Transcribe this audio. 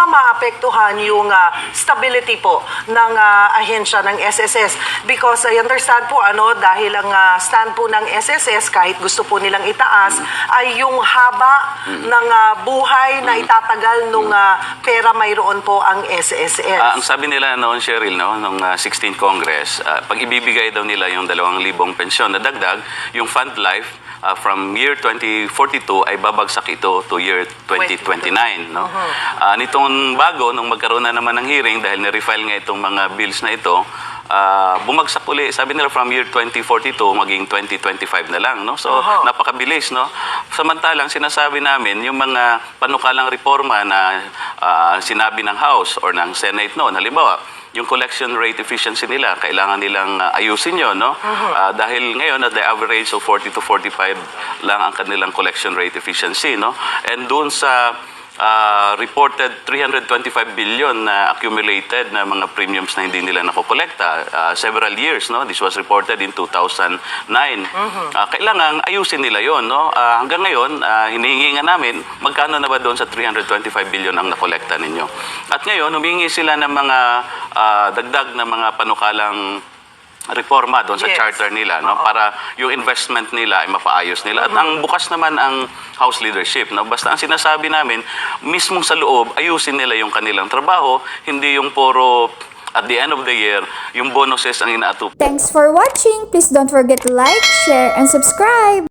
Ba maapektuhan yung ah, stability po ng ah, ahensya ng SSS? Because I understand po ano dahil ang ah, stand po ng SSS kahit gusto po nilang itaas ay yung haba ng ah, buhay na itatagal nung ah, pera mayroon po ang SSS. Ah, ang sabi nila noon, Cheryl, no, nung ah, 16th Congress, ah, pag ibibigay daw nila yung 2,000 pensyon na dagdag, yung fund life ah, from year 2042 ay babagsak ito to year 2029. No? Ah, nitong bago, nung magkaroon na naman ng hearing, dahil na-refile nga itong mga bills na ito, ah, bumagsak uli. Sabi nila from year 2042 maging 2025 na lang. No? So, Oho. napakabilis. No? Samantalang sinasabi namin, yung mga panukalang reforma na ah, sinabi ng House or ng Senate noon, halimbawa, yung collection rate efficiency nila, kailangan nilang ah, ayusin yun, no? Ah, dahil ngayon, at the average of 40 to 45 lang ang kanilang collection rate efficiency, no? And doon sa ah, reported 325 billion na accumulated na mga premiums na hindi nila nakokolekta ah, several years no? This was reported in 2009 Ah, kailangan ayusin nila yon no? Ah, hanggang ngayon ah, hinihingi nga namin magkano na ba doon sa 325 billion ang nakolekta ninyo? At ngayon humingi sila ng mga ah, dagdag na mga panukalang reforma doon sa Yes. charter nila no Oo. para yung investment nila ay mapaayos nila at ang bukas naman ang house leadership no basta ang sinasabi namin mismong sa loob ayusin nila yung kanilang trabaho hindi yung puro at the end of the year yung bonuses ang inaatupan Thanks for watching! Please don't forget to like, share, and subscribe!